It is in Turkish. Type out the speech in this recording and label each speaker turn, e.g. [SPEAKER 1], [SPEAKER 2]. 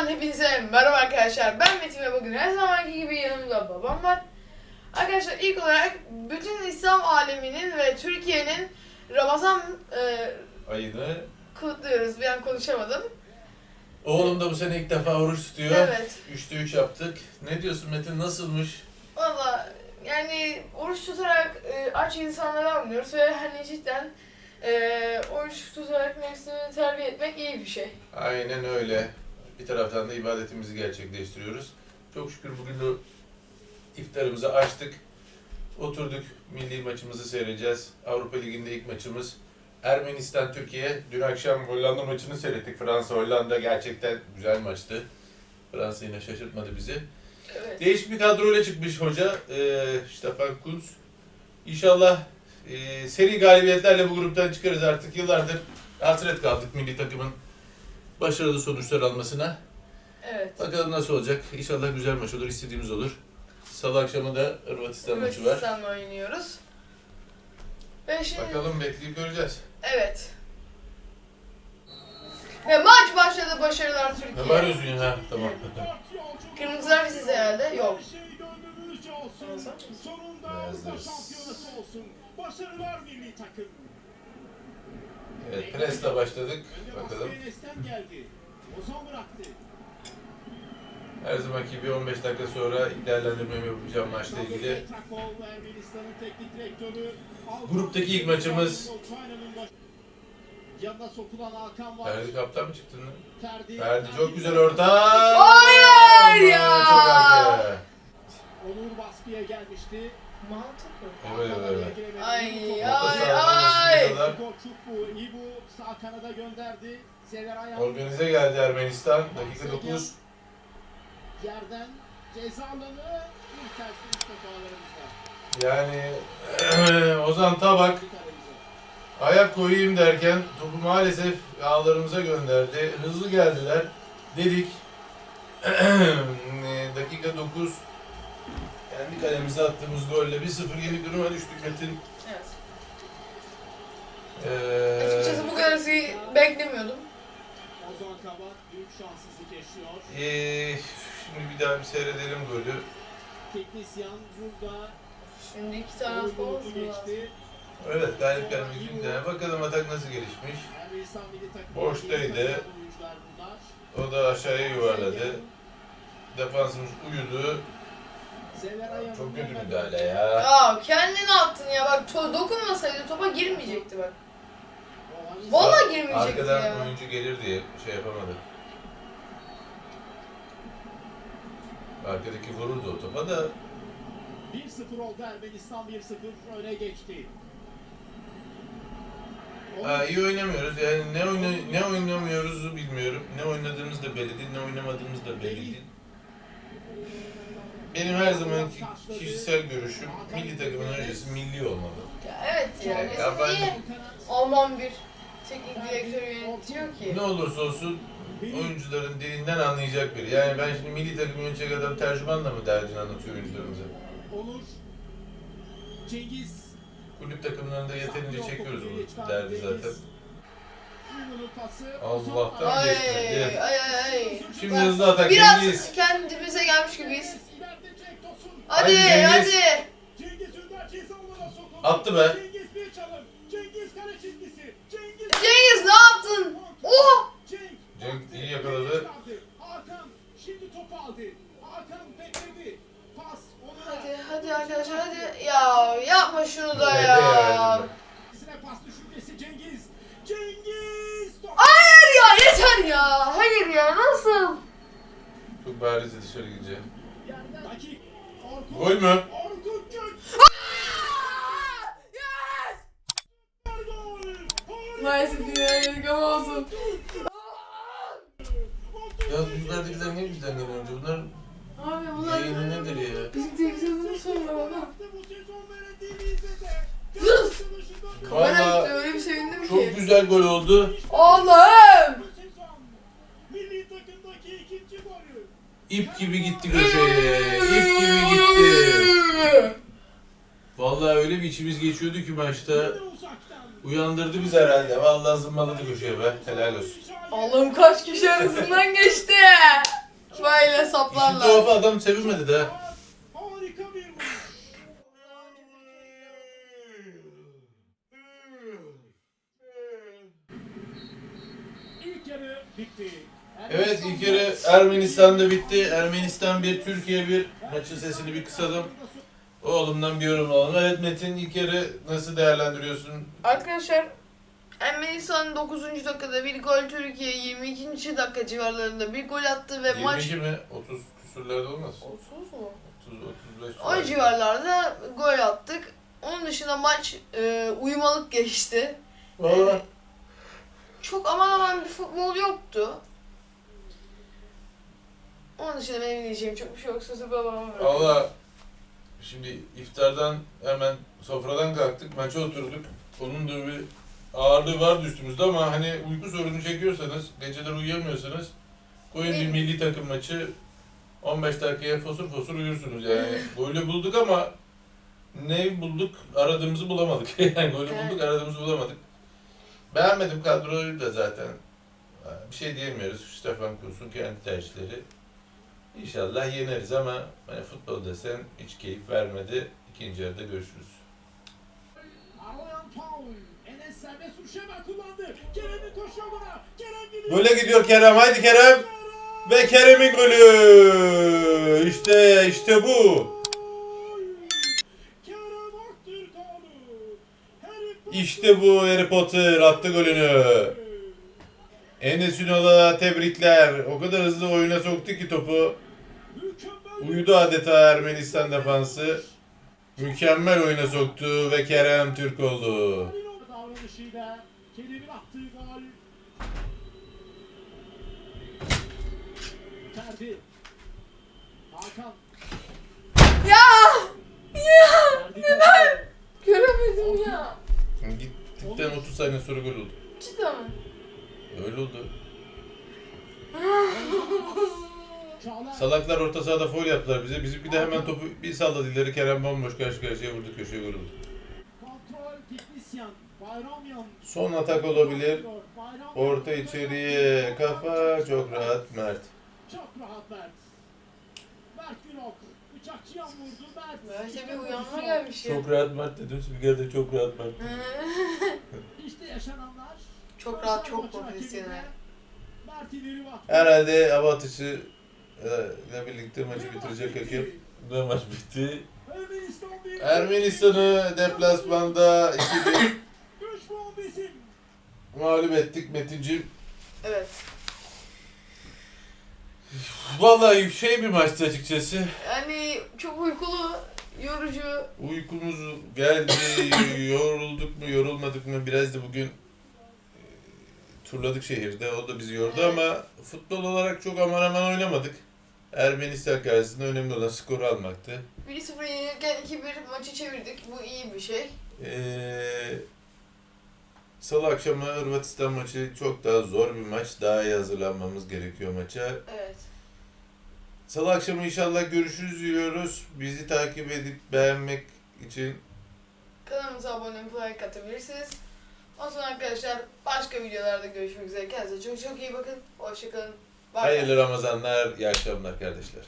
[SPEAKER 1] Kanalından hepinize merhaba arkadaşlar. Ben Metin ve bugün her zamanki gibi yanımda babam var. Arkadaşlar ilk olarak bütün İslam aleminin ve Türkiye'nin Ramazan e,
[SPEAKER 2] ayını.
[SPEAKER 1] kutluyoruz. Bir an konuşamadım.
[SPEAKER 2] Oğlum da bu sene ilk defa oruç tutuyor.
[SPEAKER 1] Evet.
[SPEAKER 2] Üçte üç yaptık. Ne diyorsun Metin nasılmış?
[SPEAKER 1] Valla yani oruç tutarak e, aç insanları anlıyoruz ve hani cidden e, oruç tutarak nefsini terbiye etmek iyi bir şey.
[SPEAKER 2] Aynen öyle. Bir taraftan da ibadetimizi gerçekleştiriyoruz. Çok şükür bugün de iftarımızı açtık. Oturduk milli maçımızı seyredeceğiz. Avrupa Ligi'nde ilk maçımız. Ermenistan Türkiye. Dün akşam Hollanda maçını seyrettik. Fransa Hollanda gerçekten güzel maçtı. Fransa yine şaşırtmadı bizi.
[SPEAKER 1] Evet.
[SPEAKER 2] Değişik bir kadroyla çıkmış hoca e, Stefan Kuntz. İnşallah e, seri galibiyetlerle bu gruptan çıkarız artık. Yıllardır hasret kaldık milli takımın başarılı sonuçlar almasına.
[SPEAKER 1] Evet.
[SPEAKER 2] Bakalım nasıl olacak. İnşallah güzel maç olur, istediğimiz olur. Salı akşamı da Hırvatistan maçı var.
[SPEAKER 1] Hırvatistan'la oynuyoruz. Ve şimdi
[SPEAKER 2] Bakalım bekleyip göreceğiz.
[SPEAKER 1] Evet. Ve maç başladı başarılar
[SPEAKER 2] Ne
[SPEAKER 1] Türkiye.
[SPEAKER 2] bağırıyorsun ya? Ha, tamam.
[SPEAKER 1] Kırmızılar biziz herhalde. Yok.
[SPEAKER 3] Başarılar milli takım.
[SPEAKER 2] Evet, presle başladık. Bakalım. Her zamanki bir 15 dakika sonra değerlendirmemi yapacağım maçla ilgili. Gruptaki ilk maçımız.
[SPEAKER 3] Yanına sokulan Hakan var.
[SPEAKER 2] Ferdi kaptan mı çıktın lan?
[SPEAKER 3] Ferdi.
[SPEAKER 2] Ferdi çok güzel orta.
[SPEAKER 1] Hayır ya!
[SPEAKER 2] Çok.
[SPEAKER 3] Onur baskıya gelmişti.
[SPEAKER 1] Mantıklı.
[SPEAKER 2] Evet, evet, evet.
[SPEAKER 1] Ay, ay, ay.
[SPEAKER 2] ısınıyorlar.
[SPEAKER 3] Koçuk bu, iyi bu. Sağ kanada gönderdi. Zever Ayan
[SPEAKER 2] Organize geldi Ermenistan. Dakika 9.
[SPEAKER 3] yerden ceza alanı tersi üst toparlarımızda.
[SPEAKER 2] Yani Ozan Tabak ayak koyayım derken topu maalesef ağlarımıza gönderdi. Hızlı geldiler. Dedik. Dakika 9. Kendi kalemize attığımız golle 1-0 yenik duruma düştük Metin.
[SPEAKER 1] Evet.
[SPEAKER 2] Ee,
[SPEAKER 1] Açıkçası bu kadar şey beklemiyordum.
[SPEAKER 3] Ozan Kabak büyük şanssızlık yaşıyor.
[SPEAKER 2] ee, şimdi bir daha bir seyredelim golü.
[SPEAKER 3] Teknisyen burada
[SPEAKER 1] Şimdi iki futbol
[SPEAKER 3] bulutu geçti.
[SPEAKER 2] Evet galip gelmek için de. Bakalım atak nasıl gelişmiş. Boştaydı. O da aşağıya yuvarladı. Defansımız uyudu. Çok kötü müdahale ya.
[SPEAKER 1] Ya kendini attın ya bak to dokunmasaydı topa girmeyecekti bak. Vallahi girmeyecekti
[SPEAKER 2] Arkadan
[SPEAKER 1] ya.
[SPEAKER 2] oyuncu gelir diye şey yapamadı. Arkadaki vururdu o topa da
[SPEAKER 3] 1-0 oldu Ermenistan 1-0 öne geçti.
[SPEAKER 2] ha, iyi oynamıyoruz. Yani ne oyna, ne oynamıyoruzu bilmiyorum. Ne oynadığımız da belli değil, ne oynamadığımız da belli değil. Benim her zamanki kişisel görüşüm milli takımın öncesi milli olmalı.
[SPEAKER 1] Ya evet ya.
[SPEAKER 2] Ya ben-
[SPEAKER 1] niye Alman bir teknik direktör yönetiyor ki?
[SPEAKER 2] Ne olursa olsun oyuncuların dilinden anlayacak biri. Yani ben şimdi milli takım yönetecek adam tercümanla mı derdini anlatıyor oyuncularımıza?
[SPEAKER 3] Onur Cengiz
[SPEAKER 2] Kulüp takımlarında yeterince çekiyoruz bu derdi zaten. Allah'tan
[SPEAKER 1] Ay
[SPEAKER 2] geçmedi.
[SPEAKER 1] ay ay ay.
[SPEAKER 2] Şimdi hızlı atak
[SPEAKER 1] Biraz
[SPEAKER 2] Cengiz.
[SPEAKER 1] kendimize gelmiş gibiyiz. Hadi
[SPEAKER 2] Hadi
[SPEAKER 1] hadi.
[SPEAKER 2] Cengiz.
[SPEAKER 3] Cengiz Ünder ceza sokuldu.
[SPEAKER 2] Attı be.
[SPEAKER 3] Cengiz bir çalım. Cengiz kare çizgisi. Cengiz.
[SPEAKER 1] Cengiz ne yaptın? Oha!
[SPEAKER 3] Cenk.
[SPEAKER 2] Cenk iyi yakaladı.
[SPEAKER 3] Hakan şimdi topu aldı. Hakan bekledi. Pas Onur'a.
[SPEAKER 1] Hadi hadi arkadaşlar hadi. Ya yapma şunu da ya.
[SPEAKER 2] yani.
[SPEAKER 3] Kendisine pas düşünmesi Cengiz. Cengiz. Top.
[SPEAKER 1] Hayır ya yeter ya. Hayır ya nasıl?
[SPEAKER 2] Çok bariz dışarı gidecek.
[SPEAKER 3] Yerden.
[SPEAKER 2] Gol mü?
[SPEAKER 3] Gol.
[SPEAKER 1] Maalesef dinlemedik ama olsun.
[SPEAKER 2] Ya büyüklerdekiler niye bizden geliyor önce? Bunlar
[SPEAKER 1] Abi bunlar
[SPEAKER 2] yayını nedir ya?
[SPEAKER 1] bizim televizyonun sonu baba. Sus! Gitti
[SPEAKER 2] Valla
[SPEAKER 1] öyle bir sevindim
[SPEAKER 2] çok
[SPEAKER 1] ki.
[SPEAKER 2] güzel gol oldu.
[SPEAKER 1] Allah'ım!
[SPEAKER 3] Bu sezon milli takımdaki ikinci golü.
[SPEAKER 2] İp gibi gitti köşeye. İp gibi gitti. Vallahi öyle bir içimiz geçiyordu ki maçta. Uyandırdı bizi herhalde. Vallahi zımbaladı köşeye be. Helal olsun.
[SPEAKER 1] Allah'ım kaç kişi arasından geçti. Böyle
[SPEAKER 2] İşin
[SPEAKER 1] saplarlar.
[SPEAKER 2] tuhafı adam sevinmedi de.
[SPEAKER 3] Harika bir vuruş. İlk yarı bitti.
[SPEAKER 2] Evet ilk yarı Ermenistan'da bitti. Ermenistan 1, Türkiye 1. Maçın sesini bir kısalım. Oğlumdan bir yorum alalım. Evet Metin ilk yarı nasıl değerlendiriyorsun?
[SPEAKER 1] Arkadaşlar Ermenistan 9. dakikada bir gol Türkiye 22. dakika civarlarında bir gol attı ve
[SPEAKER 2] 22
[SPEAKER 1] maç
[SPEAKER 2] mi? 30 küsürlerde olmaz.
[SPEAKER 1] 30 mu?
[SPEAKER 2] 30 35
[SPEAKER 1] O civarlarda gol attık. Onun dışında maç e, uyumalık geçti.
[SPEAKER 2] Valla
[SPEAKER 1] Çok aman aman bir futbol yoktu. Onun dışında benim diyeceğim çok bir şey yok. Sözü babama bırakıyorum.
[SPEAKER 2] Valla şimdi iftardan hemen sofradan kalktık, maça oturduk. Onun da bir ağırlığı vardı üstümüzde ama hani uyku sorunu çekiyorsanız, geceler uyuyamıyorsanız koyun bir milli takım maçı 15 dakikaya fosur fosur uyursunuz yani. Golü bulduk ama ne bulduk? Aradığımızı bulamadık. yani golü bulduk, aradığımızı bulamadık. Beğenmedim kadroyu da zaten. Bir şey diyemiyoruz. Stefan Kulus'un kendi tercihleri. İnşallah yeneriz ama hani futbol desen hiç keyif vermedi. İkinci yarıda görüşürüz. Gole gidiyor Kerem. Haydi Kerem. Ve Kerem'in golü. İşte işte bu. İşte bu Harry Potter attı golünü. Enes Ünal'a tebrikler. O kadar hızlı oyuna soktu ki topu. Uyudu adeta Ermenistan defansı. Mükemmel oyuna soktu ve Kerem Türk oldu.
[SPEAKER 1] Ya! Ya!
[SPEAKER 3] Kafa.
[SPEAKER 1] Göremedim ya.
[SPEAKER 2] Gittikten 30 saniye sonra gol oldu.
[SPEAKER 1] Cidden mi?
[SPEAKER 2] Öyle oldu. Salaklar orta sahada foul yaptılar bize. Bizimki de hemen topu bir salladı ileri. Kerem bomboş karşı karşıya vurdu köşeye gol oldu.
[SPEAKER 3] Kontrol teknisyen. Bayramyan.
[SPEAKER 2] Son atak olabilir. Orta içeriye kafa çok rahat Mert.
[SPEAKER 3] Çok rahat Mert. Mert Günok. Vurdu.
[SPEAKER 1] Böyle bir uyanma gelmiş ya.
[SPEAKER 2] Çok rahat Mert dedim. Spiker'de çok rahat Mert.
[SPEAKER 3] İşte yaşananlar.
[SPEAKER 1] çok rahat, çok profesyonel.
[SPEAKER 3] Mert ileri.
[SPEAKER 2] Herhalde hava atışı e, ile birlikte maçı bitirecek hakem. Ve maç bitti. Ermenistan'ı deplasmanda 2-1
[SPEAKER 3] Üç puan bizim.
[SPEAKER 2] mağlup ettik Metinciğim.
[SPEAKER 1] Evet.
[SPEAKER 2] Vallahi şey bir maçtı açıkçası.
[SPEAKER 1] Yani çok uykulu, yorucu.
[SPEAKER 2] Uykumuz geldi, yorulduk mu, yorulmadık mı? Biraz da bugün e, turladık şehirde, o da bizi yordu ama futbol olarak çok aman aman oynamadık. Ermenistan karşısında önemli olan skoru almaktı.
[SPEAKER 1] 1-0 yenilirken 2-1 maçı çevirdik. Bu iyi bir şey.
[SPEAKER 2] Ee, Salı akşamı Hırvatistan maçı çok daha zor bir maç. Daha iyi hazırlanmamız gerekiyor maça.
[SPEAKER 1] Evet.
[SPEAKER 2] Salı akşamı inşallah görüşürüz diyoruz. Bizi takip edip beğenmek için
[SPEAKER 1] Kanalımıza abone olup like atabilirsiniz. O zaman arkadaşlar başka videolarda görüşmek üzere. Kendinize çok çok iyi bakın. Hoşçakalın.
[SPEAKER 2] Hayırlı Ramazanlar, iyi akşamlar kardeşler.